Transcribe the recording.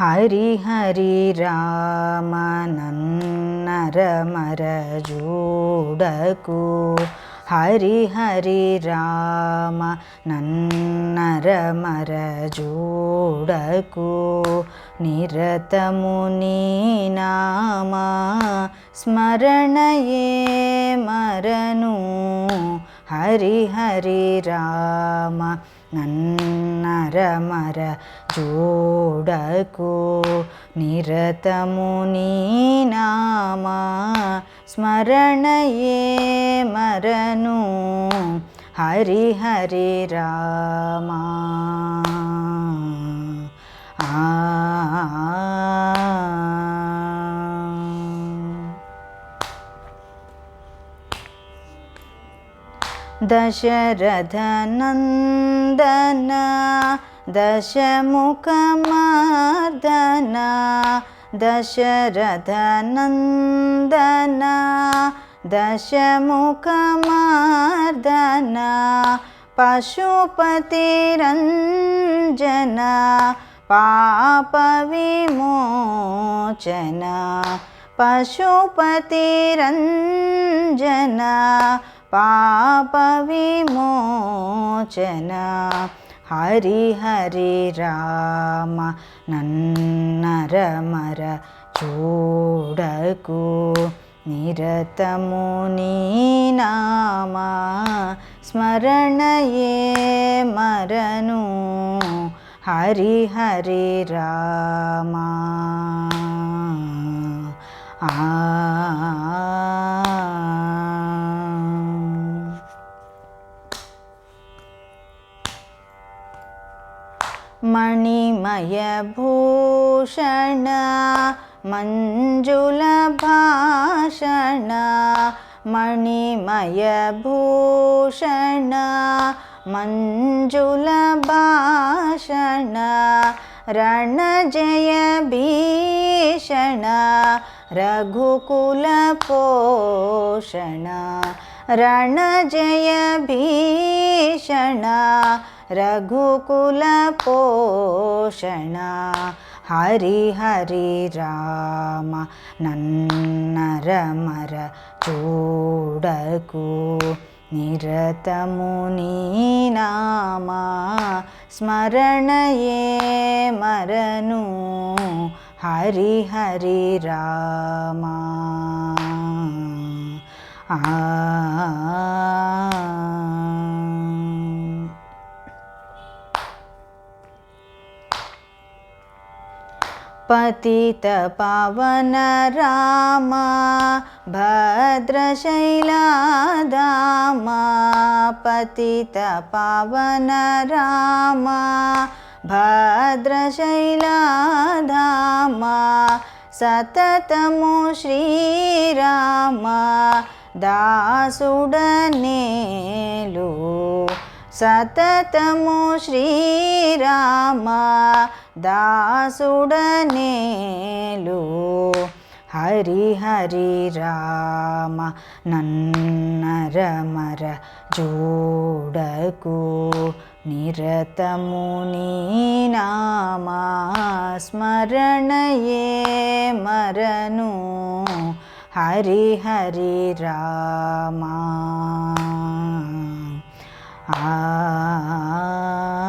ഹരി ഹരി രാമനന്നരമരജൂടകൂ ഹരി ഹരി രാമ നന്നരമരജൂടകൂ നിരതമുനീനാമ സ്മരണയേ മരനു. ഹരി ഹരി രാമ നന്നരമര చూడకు నిరతము నీ నామా స్మరణయే మరను? హరి హరి రామా. దశరథనందన दशमुखमर्दना दशरथनन्दना दशमुखमार्दना पशुपतिरञ्जना पापविमोचना पशुपतिरञ्जना पापविमोचना। ഹരി ഹരി രാമ നന്നരമര ചൂടകൂ. നിരതമുനീനാമ സ്മരണയേ മരനു. ഹരി ഹരി രാമ. ആ मणिमयभूषण मञ्जुलभाषण मणिमयभूषण मञ्जुलभाषण रणजय भीषण रघुकुलपोषण रणजय रघुकुलपोषण हरिहरि राम नन्नरमर चूडकु निरतमुनिनाम स्मरणये मरनु हरिहरि राम आ पतितपावन राम भद्रशैलादाम पतितपावन राम भद्रशैला द सततमु श्रीराम दासुडनेलु సతతము శ్రీరామ దాసుడనేలు. హరి హరి రామ నన్నరమర జోడకు నిరతము నీ నామా స్మరణయే మరను. హరి హరి రామా. ah